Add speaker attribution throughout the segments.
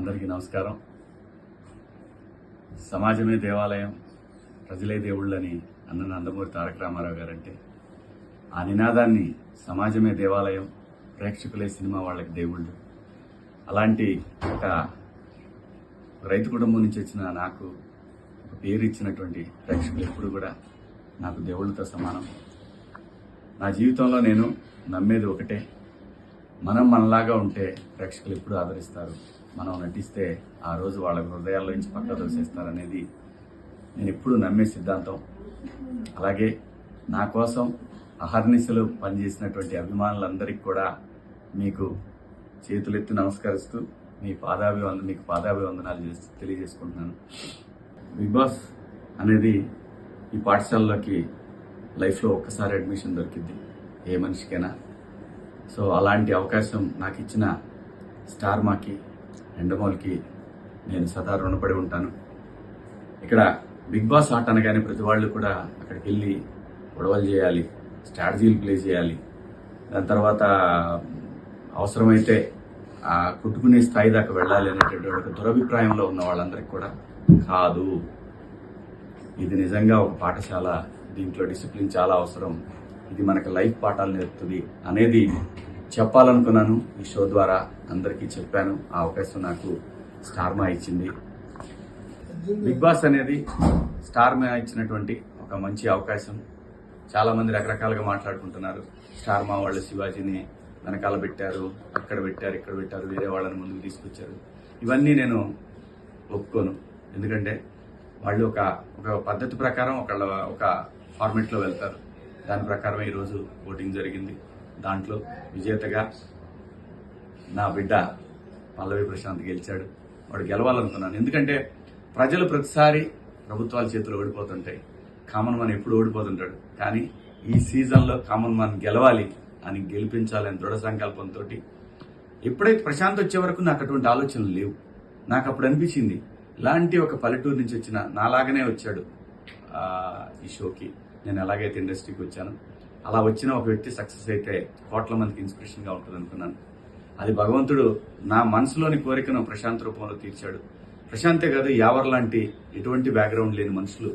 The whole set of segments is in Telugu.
Speaker 1: అందరికీ నమస్కారం. సమాజమే దేవాలయం ప్రజలే దేవుళ్ళని అన్న నందమూరి తారక రామారావు గారంటే ఆ నినాదాన్ని సమాజమే దేవాలయం ప్రేక్షకులే సినిమా వాళ్ళకి దేవుళ్ళు. అలాంటి ఒక రైతు కుటుంబం నుంచి వచ్చిన నాకు ఒక పేరు ఇచ్చినటువంటి ప్రేక్షకులు ఎప్పుడు కూడా నాకు దేవుళ్ళతో సమానం. నా జీవితంలో నేను నమ్మేది ఒకటే మనం మనలాగా ఉంటే ప్రేక్షకులు ఎప్పుడు ఆదరిస్తారు. మనం నటిస్తే ఆ రోజు వాళ్ళ హృదయాల్లో నుంచి పక్క దోసేస్తారనేది నేను ఎప్పుడు నమ్మే సిద్ధాంతం. అలాగే నా కోసం అహర్నిశలు పనిచేసినటువంటి అభిమానులందరికీ కూడా మీకు చేతులెత్తి నమస్కరిస్తూ మీ పాదాభివందన మీకు పాదాభివందనాలు చేసి తెలియజేసుకుంటున్నాను. బిగ్ బాస్ అనేది ఈ పాఠశాలలోకి లైఫ్లో ఒక్కసారి అడ్మిషన్ దొరికింది ఏ మనిషికైనా. సో అలాంటి అవకాశం నాకు ఇచ్చిన స్టార్ మాకి ఎండమోల్కి నేను సదా రుణపడి ఉంటాను. ఇక్కడ బిగ్ బాస్ ఆట అనగానే ప్రతి వాళ్ళు కూడా అక్కడికి వెళ్ళి గొడవలు చేయాలి స్ట్రాటజీలు ప్లే చేయాలి. దాని తర్వాత అవసరమైతే ఆ కుట్టుకునే స్థాయి దాకా వెళ్ళాలి అనేటటువంటి ఒక దురభిప్రాయంలో ఉన్న వాళ్ళందరికీ కూడా కాదు. ఇది నిజంగా ఒక పాఠశాల దీంట్లో డిసిప్లిన్ చాలా అవసరం. ఇది మనకు లైఫ్ పాఠాలు నేర్పుతుంది అనేది చెప్పాలనుకున్నాను. ఈ షో ద్వారా అందరికీ చెప్పాను. ఆ అవకాశం నాకు స్టార్ మా ఇచ్చింది. బిగ్ బాస్ అనేది స్టార్ మా ఇచ్చినటువంటి ఒక మంచి అవకాశం. చాలా మంది రకరకాలుగా మాట్లాడుకుంటున్నారు. స్టార్ మా వాళ్ళు శివాజీని వెనకాల పెట్టారు అక్కడ పెట్టారు ఇక్కడ పెట్టారు వేరే వాళ్ళని ముందుకు తీసుకొచ్చారు. ఇవన్నీ నేను ఒప్పుకోను. ఎందుకంటే వాళ్ళు ఒక ఒక పద్ధతి ప్రకారం ఒకళ్ళ ఒక ఫార్మెట్లో వెళ్తారు. దాని ప్రకారం ఈరోజు ఓటింగ్ జరిగింది. దాంట్లో విజేతగా నా బిడ్డ పల్లవి ప్రశాంత్ గెలిచాడు. వాడు గెలవాలనుకున్నాను. ఎందుకంటే ప్రజలు ప్రతిసారి ప్రభుత్వాల చేతులు ఓడిపోతుంటాయి. కామన్ మ్యాన్ ఎప్పుడు ఓడిపోతుంటాడు. కానీ ఈ సీజన్లో కామన్ మ్యాన్ గెలవాలి అని గెలిపించాలని దృఢ సంకల్పంతో ఎప్పుడైతే ప్రశాంత్ వచ్చే వరకు నాకు అటువంటి ఆలోచనలు లేవు. నాకు అప్పుడు అనిపించింది ఇలాంటి ఒక పల్లెటూరు నుంచి వచ్చిన నాలాగనే వచ్చాడు ఈ షోకి. నేను ఎలాగైతే ఇండస్ట్రీకి వచ్చాను అలా వచ్చిన ఒక వ్యక్తి సక్సెస్ అయితే కోట్ల మందికి ఇన్స్పిరేషన్గా ఉంటుంది అనుకున్నాను. అది భగవంతుడు నా మనసులోని కోరికను ప్రశాంత్ రూపంలో తీర్చాడు. ప్రశాంతే కాదు యావర్ లాంటి ఎటువంటి బ్యాక్గ్రౌండ్ లేని మనుషులు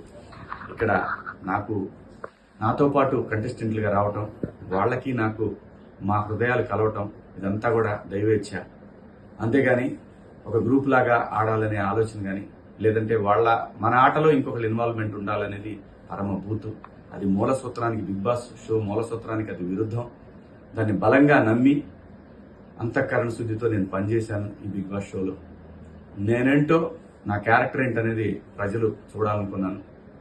Speaker 1: ఇక్కడ నాకు నాతో పాటు కంటెస్టెంట్లుగా రావటం వాళ్ళకి నాకు మా హృదయాలు కలవటం ఇదంతా కూడా దైవేచ్ఛ. అంతేగాని ఒక గ్రూప్ లాగా ఆడాలనే ఆలోచన కానీ లేదంటే వాళ్ళ మన ఆటలో ఇంకొకరు ఇన్వాల్వ్మెంట్ ఉండాలనేది పరమ భూతు అది మూలసూత్రానికి బిగ్ బాస్ షో మూలసూత్రానికి అది విరుద్ధం. దాన్ని బలంగా నమ్మి అంతఃకరణ శుద్ధితో నేను పనిచేశాను ఈ బిగ్ బాస్ షోలో. నేనేంటో నా క్యారెక్టర్ ఏంటనేది ప్రజలు చూడాలనుకున్నాను.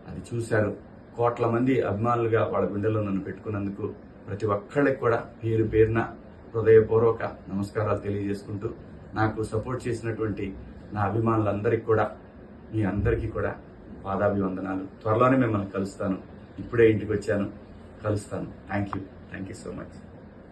Speaker 1: అది చూశారు. కోట్ల మంది అభిమానులుగా వాళ్ళ గుండెల్లో నన్ను పెట్టుకున్నందుకు ప్రతి ఒక్కళ్ళకి కూడా పేరు పేరున హృదయపూర్వక నమస్కారాలు తెలియజేసుకుంటూ నాకు సపోర్ట్ చేసినటువంటి నా అభిమానులందరికీ కూడా మీ అందరికీ కూడా పాదాభివందనాలు. త్వరలోనే మిమ్మల్ని కలుస్తాను. ఇప్పుడే ఇంటికి వచ్చాను. కలుస్తాను. Thank you thank you so much